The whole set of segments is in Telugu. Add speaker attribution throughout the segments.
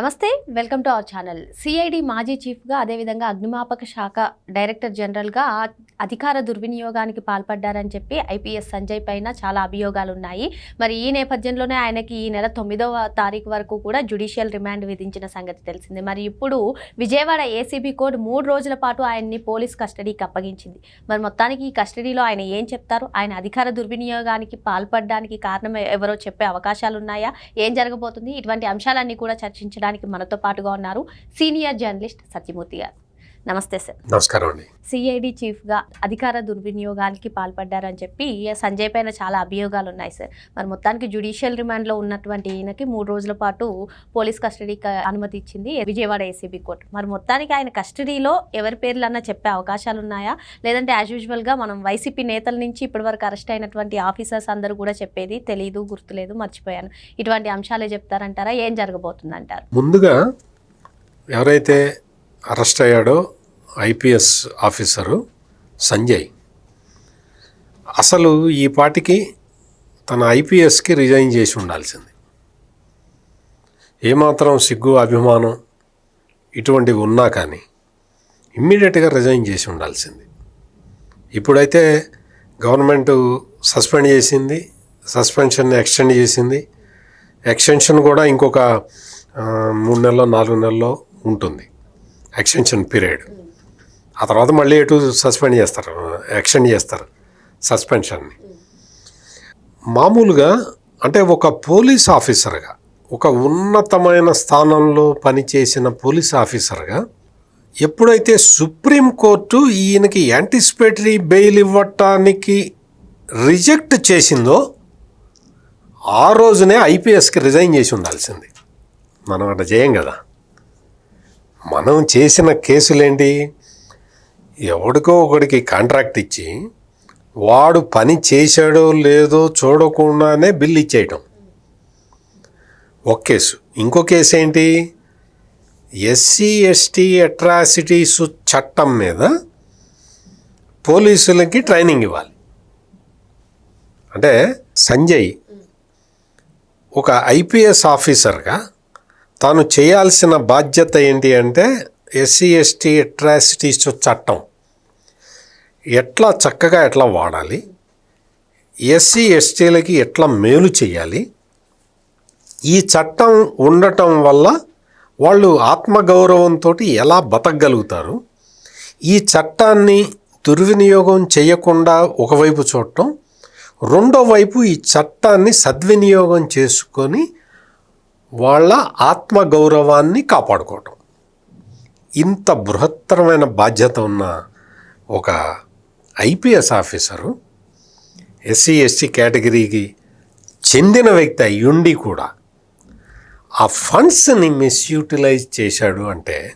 Speaker 1: నమస్తే welcome to our channel. CID మాజీ చీఫ్గా అదేవిధంగా అగ్నిమాపక శాఖ డైరెక్టర్ జనరల్గా అధికార దుర్వినియోగానికి పాల్పడ్డారని చెప్పి ఐపీఎస్ సంజయ్ పైన చాలా అభియోగాలు ఉన్నాయి మరి ఈ నేపథ్యంలోనే ఆయనకి ఈ నెల తొమ్మిదవ తారీఖు వరకు కూడా జుడిషియల్ రిమాండ్ విధించిన సంగతి తెలిసింది. మరి ఇప్పుడు విజయవాడ ఏసీబీ కోర్టు మూడు రోజుల పాటు ఆయన్ని పోలీస్ కస్టడీకి అప్పగించింది. మరి మొత్తానికి ఈ కస్టడీలో ఆయన ఏం చెప్తారు? ఆయన అధికార దుర్వినియోగానికి పాల్పడడానికి కారణం ఎవరో చెప్పే అవకాశాలు ఉన్నాయా ఏం జరగబోతుంది? ఇటువంటి అంశాలన్నీ కూడా చర్చించడానికి మనతో పాటుగా ఉన్నారు సీనియర్ జర్నలిస్ట్ సత్యమూర్తి గారు. నమస్తే సార్.
Speaker 2: నమస్కారం అండి.
Speaker 1: సిఐడి చీఫ్గా అధికార దుర్వినియోగానికి పాల్పడ్డారని చెప్పి సంజయ్ పైన చాలా అభియోగాలు ఉన్నాయి సార్. మరి మొత్తానికి జ్యుడిషియల్ రిమాండ్లో ఉన్నటువంటి ఈయనకి మూడు రోజుల పాటు పోలీస్ కస్టడీకి అనుమతి ఇచ్చింది విజయవాడ ఏసీబీ కోర్టు. మరి మొత్తానికి ఆయన కస్టడీలో ఎవరి పేర్లన్నా చెప్పే అవకాశాలు ఉన్నాయా? లేదంటే యాజ్ యూజువల్గా మనం వైసీపీ నేతల నుంచి ఇప్పటివరకు అరెస్ట్ అయినటువంటి ఆఫీసర్స్ అందరూ కూడా చెప్పేది తెలియదు గుర్తులేదు మర్చిపోయాను. ఇటువంటి అంశాలే చెప్తారంటారా? ఏం జరగబోతుందంటారు?
Speaker 2: ముందుగా ఎవరైతే అరెస్ట్ అయ్యాడో ఐపీఎస్ ఆఫీసరు సంజయ్. అసలు ఈ పాటికి తన ఐపీఎస్కి రిజైన్ చేసి ఉండాల్సింది. ఏమాత్రం సిగ్గు అభిమానం ఇటువంటివి ఉన్నా కానీ ఇమ్మీడియట్గా రిజైన్ చేసి ఉండాల్సింది. ఇప్పుడైతే గవర్నమెంట్ సస్పెండ్ చేసింది సస్పెన్షన్ ఎక్స్టెండ్ చేసింది. ఎక్స్టెన్షన్ కూడా ఇంకొక మూడు నెలలో నాలుగు నెలల్లో ఉంటుంది. Extension period. ఆ తర్వాత మళ్ళీ ఎటు సస్పెండ్ చేస్తారు? ఎక్స్టెండ్ చేస్తారు సస్పెన్షన్ని. మామూలుగా అంటే ఒక పోలీస్ ఆఫీసర్గా ఒక ఉన్నతమైన స్థానంలో పనిచేసిన పోలీస్ ఆఫీసర్గా ఎప్పుడైతే సుప్రీంకోర్టు ఈయనకి యాంటిసిపేటరీ బెయిల్ ఇవ్వటానికి రిజెక్ట్ చేసిందో ఆ రోజునే ఐపీఎస్కి రిజైన్ చేసి ఉండాల్సింది. మనం అట్లా చేయం కదా. మనం చేసిన కేసులేంటి? ఎవడికో ఒకడికి కాంట్రాక్ట్ ఇచ్చి వాడు పని చేశాడో లేదో చూడకుండానే బిల్ ఇచ్చేయటం. ఒక కేసు. ఇంకో కేసు ఏంటి ఎస్సీ ఎస్టీ అట్రాసిటీస్ చట్టం మీద పోలీసులకి ట్రైనింగ్ ఇవ్వాలి. అంటే సంజయ్ ఒక ఐపీఎస్ ఆఫీసర్గా తాను చేయాల్సిన బాధ్యత ఏంటి అంటే ఎస్సీ ఎస్టీ అట్రాసిటీస్ చట్టం. ఎట్లా చక్కగా ఎట్లా వాడాలి? ఎస్సీ ఎస్టీలకి ఎట్లా మేలు చేయాలి? ఈ చట్టం ఉండటం వల్ల వాళ్ళు ఆత్మగౌరవంతో ఎలా బతకగలుగుతారు? ఈ చట్టాన్ని దుర్వినియోగం చేయకుండా ఒకవైపు చూడటం రెండో వైపు ఈ చట్టాన్ని సద్వినియోగం చేసుకొని వాళ్ళ ఆత్మగౌరవాన్ని కాపాడుకోవటం. ఇంత బృహత్తరమైన బాధ్యత ఉన్న ఒక ఐపీఎస్ ఆఫీసరు ఎస్సీ ఎస్టీ కేటగిరీకి చెందిన వ్యక్తి అయ్యుండి కూడా ఆ ఫండ్స్ని మిస్యూటిలైజ్ చేశాడు అంటే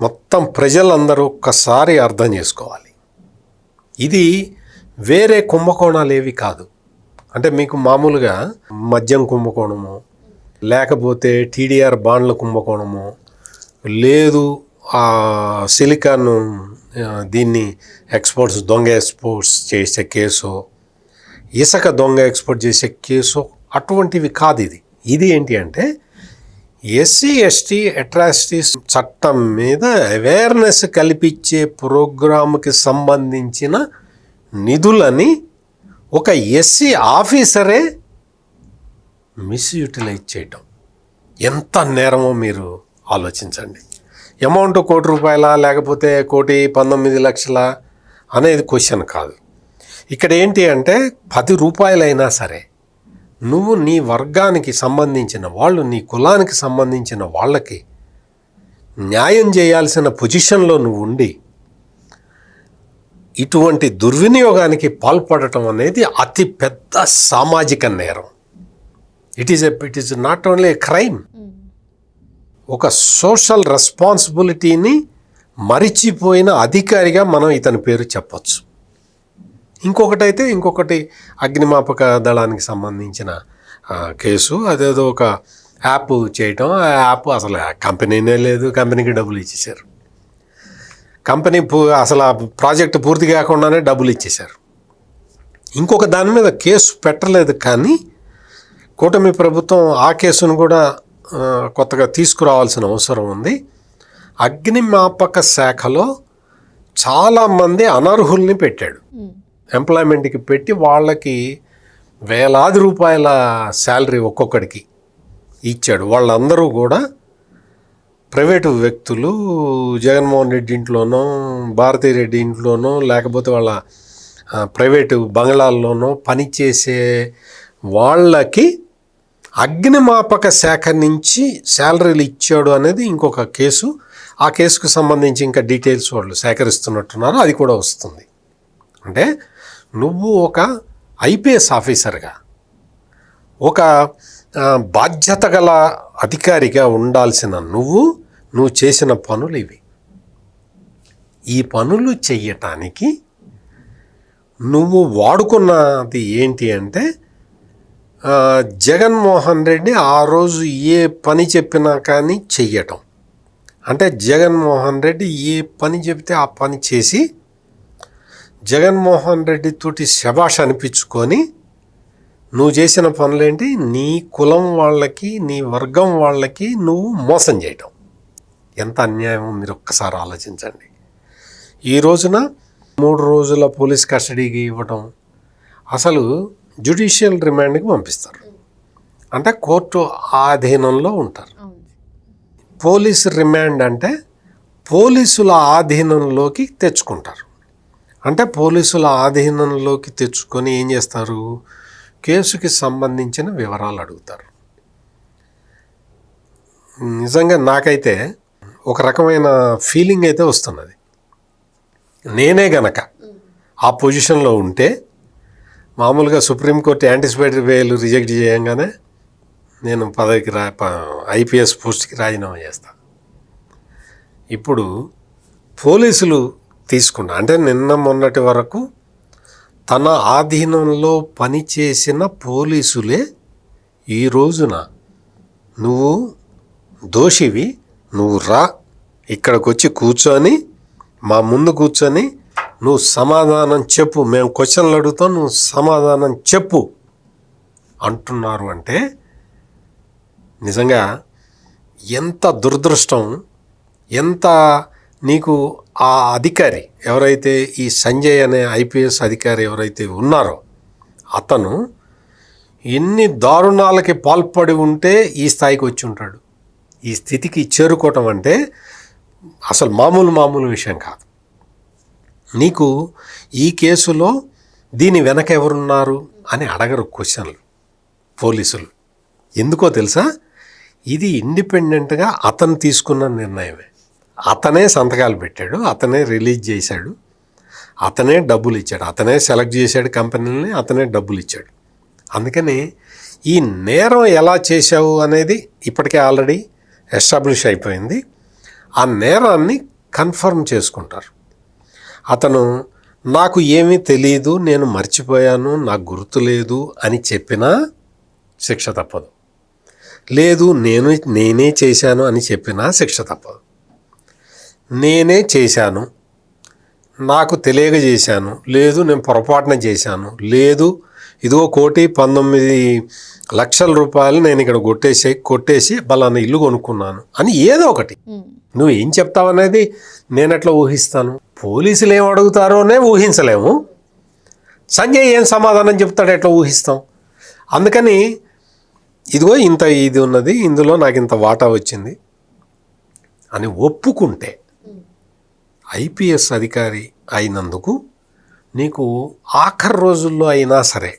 Speaker 2: మొత్తం ప్రజలందరూ ఒక్కసారి అర్థం చేసుకోవాలి. ఇది వేరే కుంభకోణాలు ఏవి కాదు. అంటే మీకు మామూలుగా మద్యం కుంభకోణము లేకపోతే టీడీఆర్ బాండ్ల కుంభకోణము లేదు ఆ సిలికాన్ దీన్ని ఎక్స్పోర్ట్స్ దొంగ ఎక్స్పోర్ట్స్ చేసే కేసు ఇసుక దొంగ ఎక్స్పోర్ట్ చేసే కేసు అటువంటివి కాదు ఇది. ఇది ఏంటి అంటే ఎస్సీ ఎస్టీ అట్రాసిటీస్ చట్టం మీద అవేర్నెస్ కల్పించే ప్రోగ్రామ్కి సంబంధించిన నిధులని ఒక ఎస్సీ ఆఫీసరే మిస్యూటిలైజ్ చేయటం. ఎంత నేరమో మీరు ఆలోచించండి. అమౌంట్ కోటి రూపాయల లేకపోతే కోటి పంతొమ్మిది లక్షల అనేది క్వశ్చన్ కాదు. ఇక్కడ ఏంటి అంటే పది రూపాయలైనా సరే నువ్వు నీ వర్గానికి సంబంధించిన వాళ్ళు నీ కులానికి సంబంధించిన వాళ్ళకి న్యాయం చేయాల్సిన పొజిషన్లో నువ్వు ఉండి ఇటువంటి దుర్వినియోగానికి పాల్పడటం అనేది అతి పెద్ద సామాజిక నేరం. It is a it is not only a crime ఒక సోషల్ రెస్పాన్సిబిలిటీని మరిచిపోయిన అధికారిగా మనం ఇతని పేరు చెప్పొచ్చు. ఇంకొకటైతే ఇంకొకటి అగ్నిమాపక దళానికి సంబంధించిన కేసు. అదేదో ఒక యాప్ చేయటం. ఆ యాప్ అసలు కంపెనీనే లేదు. కంపెనీకి డబ్బులు ఇచ్చేశారు. కంపెనీ పూ అసలు ఆ ప్రాజెక్ట్ పూర్తి కాకుండానే డబ్బులు ఇచ్చేశారు. ఇంకొక దాని మీద కేసు పెట్టలేదు కానీ కూటమి ప్రభుత్వం ఆ కేసును కూడా కొత్తగా తీసుకురావాల్సిన అవసరం ఉంది. అగ్నిమాపక శాఖలో చాలామంది అనర్హుల్ని పెట్టాడు. ఎంప్లాయ్మెంట్కి పెట్టి వాళ్ళకి వేలాది రూపాయల శాలరీ ఒక్కొక్కడికి ఇచ్చాడు. వాళ్ళందరూ కూడా ప్రైవేటు వ్యక్తులు జగన్మోహన్ రెడ్డి ఇంట్లోనో భారతీ రెడ్డి ఇంట్లోనో లేకపోతే వాళ్ళ ప్రైవేటు బంగ్లాల్లోనో పనిచేసే వాళ్ళకి అగ్నిమాపక శాఖ నుంచి శాలరీలు ఇచ్చాడు అనేది ఇంకొక కేసు. ఆ కేసుకు సంబంధించి ఇంకా డీటెయిల్స్ వాళ్ళు సేకరిస్తున్నట్టున్నారు. అది కూడా వస్తుంది. అంటే నువ్వు ఒక ఐపీఎస్ ఆఫీసర్గా ఒక బాధ్యత గల అధికారిగా ఉండాల్సిన నువ్వు నువ్వు చేసిన పనులు ఇవి. ఈ పనులు చెయ్యటానికి నువ్వు వాడుకున్నది ఏంటి అంటే జగన్మోహన్ రెడ్డి ఆ రోజు ఏ పని చెప్పినా కానీ చెయ్యటం. అంటే జగన్మోహన్ రెడ్డి ఏ పని చెప్తే ఆ పని చేసి జగన్మోహన్ రెడ్డి తోటి శబాష్ అనిపించుకొని నువ్వు చేసిన పనులేంటి? నీ కులం వాళ్ళకి నీ వర్గం వాళ్ళకి నువ్వు మోసం చేయటం. ఎంత అన్యాయమో మీరు ఒక్కసారి ఆలోచించండి. ఈ రోజున మూడు రోజుల పోలీస్ కస్టడీకి ఇవ్వటం. అసలు జ్యుడిషియల్ రిమాండ్కి పంపిస్తారు. అంటే కోర్టు ఆధీనంలో ఉంటారు. పోలీస్ రిమాండ్ అంటే పోలీసుల ఆధీనంలోకి తెచ్చుకుంటారు. అంటే పోలీసుల ఆధీనంలోకి తెచ్చుకొని ఏం చేస్తారు? కేసుకి సంబంధించిన వివరాలు అడుగుతారు. నిజంగా నాకైతే ఒక రకమైన ఫీలింగ్ అయితే వస్తున్నది. నేనే గనక ఆ పొజిషన్లో ఉంటే మామూలుగా సుప్రీంకోర్టు యాంటిసిపేటరీ వేలు రిజెక్ట్ చేయంగానే నేను పదవికి రా ఐపీఎస్ పోస్ట్కి రాజీనామా చేస్తాను ఇప్పుడు పోలీసులు తీసుకున్న అంటే నిన్న మొన్నటి వరకు తన ఆధీనంలో పనిచేసిన పోలీసులే ఈ రోజున నువ్వు దోషివి నువ్వు రా ఇక్కడికి వచ్చి కూర్చొని మా ముందు కూర్చొని నువ్వు సమాధానం చెప్పు. మేము క్వశ్చన్లు అడుగుతాం నువ్వు సమాధానం చెప్పు. అంటున్నారు అంటే నిజంగా ఎంత దురదృష్టం ఎంత నీకు ఆ అధికారి ఎవరైతే ఈ సంజయ్ అనే ఐపీఎస్ అధికారి ఎవరైతే ఉన్నారో అతను ఎన్ని దారుణాలకి పాల్పడి ఉంటే ఈ స్థాయికి వచ్చి ఉంటాడు. ఈ స్థితికి చేరుకోవటం అంటే అసలు మామూలు మామూలు విషయం కాదు. నీకు ఈ కేసులో దీని వెనక ఎవరున్నారు అని అడగరు క్వశ్చన్లు పోలీసులు. ఎందుకో తెలుసా? ఇది ఇండిపెండెంట్గా అతను తీసుకున్న నిర్ణయమే. అతనే సంతకాలు పెట్టాడు అతనే రిలీజ్ చేశాడు అతనే డబ్బులు ఇచ్చాడు అతనే సెలెక్ట్ చేశాడు కంపెనీలని అతనే డబ్బులు ఇచ్చాడు. అందుకని ఈ నేరం ఎలా చేశావు అనేది ఇప్పటికే ఆల్రెడీ ఎస్టాబ్లిష్ అయిపోయింది. ఆ నేరాన్ని కన్ఫర్మ్ చేసుకుంటారు. అతను నాకు ఏమీ తెలియదు నేను మర్చిపోయాను నాకు గుర్తు లేదు అని చెప్పినా శిక్ష తప్పదు. లేదు నేను నేనే చేశాను అని చెప్పినా శిక్ష తప్పదు. నేనే చేశాను నాకు తెలియక చేశాను లేదు నేను పొరపాటున చేశాను లేదు ఇదిగో కోటి పంతొమ్మిది లక్షల రూపాయలు నేను ఇక్కడ కొట్టేసి కొట్టేసి బలానా ఇల్లు కొనుక్కున్నాను అని ఏదో ఒకటి. నువ్వు ఏం చెప్తావనేది నేను ఎట్లా ఊహిస్తాను? పోలీసులు ఏం అడుగుతారోనే ఊహించలేము. సంజయ్ ఏం సమాధానం చెప్తాడో ఎట్లా ఊహిస్తాం? అందుకని ఇదిగో ఇంత ఇది ఉన్నది ఇందులో నాకు ఇంత వాటా వచ్చింది అని ఒప్పుకుంటే ఐపీఎస్ అధికారి అయినందుకు నీకు ఆఖరి రోజుల్లో అయినా సరే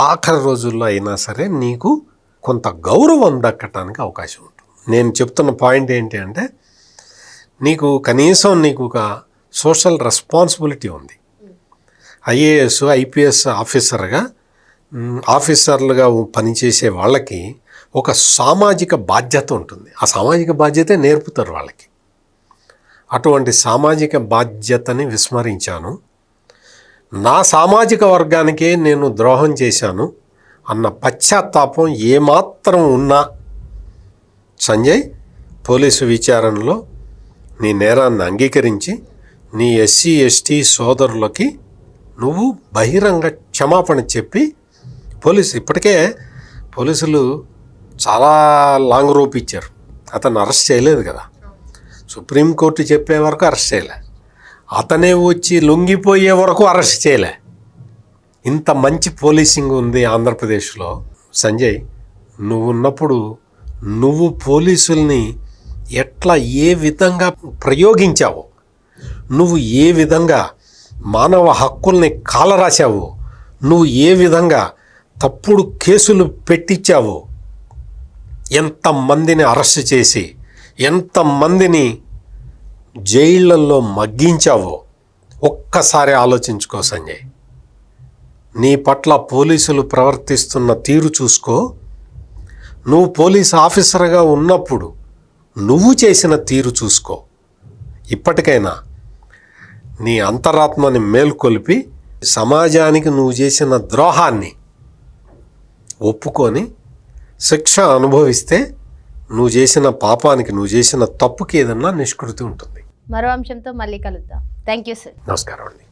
Speaker 2: ఆఖరి రోజుల్లో అయినా సరే నీకు కొంత గౌరవం దక్కటానికి అవకాశం ఉంటుంది. నేను చెప్తున్న పాయింట్ ఏంటి అంటే నీకు కనీసం నీకు ఒక సోషల్ రెస్పాన్సిబిలిటీ ఉంది. ఐఏఎస్ ఐపీఎస్ ఆఫీసర్గా ఆఫీసర్లుగా పనిచేసే వాళ్ళకి ఒక సామాజిక బాధ్యత ఉంటుంది. ఆ సామాజిక బాధ్యతే నేర్పుతారు వాళ్ళకి. అటువంటి సామాజిక బాధ్యతని విస్మరించాను. నా సామాజిక వర్గానికే నేను ద్రోహం చేశాను అన్న పశ్చాత్తాపం ఏమాత్రం ఉన్నా. సంజయ్ పోలీసు విచారణలో నీ నేరాన్ని అంగీకరించి నీ ఎస్సీ ఎస్టీ సోదరులకి నువ్వు బహిరంగ క్షమాపణ చెప్పి పోలీసు ఇప్పటికే పోలీసులు చాలా లాంగ్ రోప్ ఇచ్చారు. అతను అరెస్ట్ చేయలేదు కదా. సుప్రీంకోర్టు చెప్పే వరకు అరెస్ట్ చేయలే. అతనే వచ్చి లొంగిపోయే వరకు అరెస్ట్ చేయలే. ఇంత మంచి పోలీసింగ్ ఉంది ఆంధ్రప్రదేశ్లో. సంజయ్ నువ్వు ఉన్నప్పుడు నువ్వు పోలీసుల్ని ఎట్లా ఏ విధంగా ప్రయోగించావు? నువ్వు ఏ విధంగా మానవ హక్కుల్ని కాలరాశావు? నువ్వు ఏ విధంగా తప్పుడు కేసులు పెట్టించావు? ఎంతమందిని అరెస్ట్ చేసి ఎంతమందిని జైళ్ళల్లో మగ్గించావో ఒక్కసారి ఆలోచించుకో సంజయ్. నీ పట్ల పోలీసులు ప్రవర్తిస్తున్న తీరు చూసుకో. నువ్వు పోలీస్ ఆఫీసర్గా ఉన్నప్పుడు నువ్వు చేసిన తీరు చూసుకో. ఇప్పటికైనా నీ అంతరాత్మని మేల్కొలిపి సమాజానికి నువ్వు చేసిన ద్రోహాన్ని ఒప్పుకొని శిక్ష అనుభవిస్తే నువ్వు చేసిన పాపానికి నువ్వు చేసిన తప్పుకి ఏదన్నా నిష్కృతి ఉంటుంది.
Speaker 1: మరో అంశంతో మళ్ళీ కలుద్దాం. థ్యాంక్ యూ సార్
Speaker 2: నమస్కారం అండి.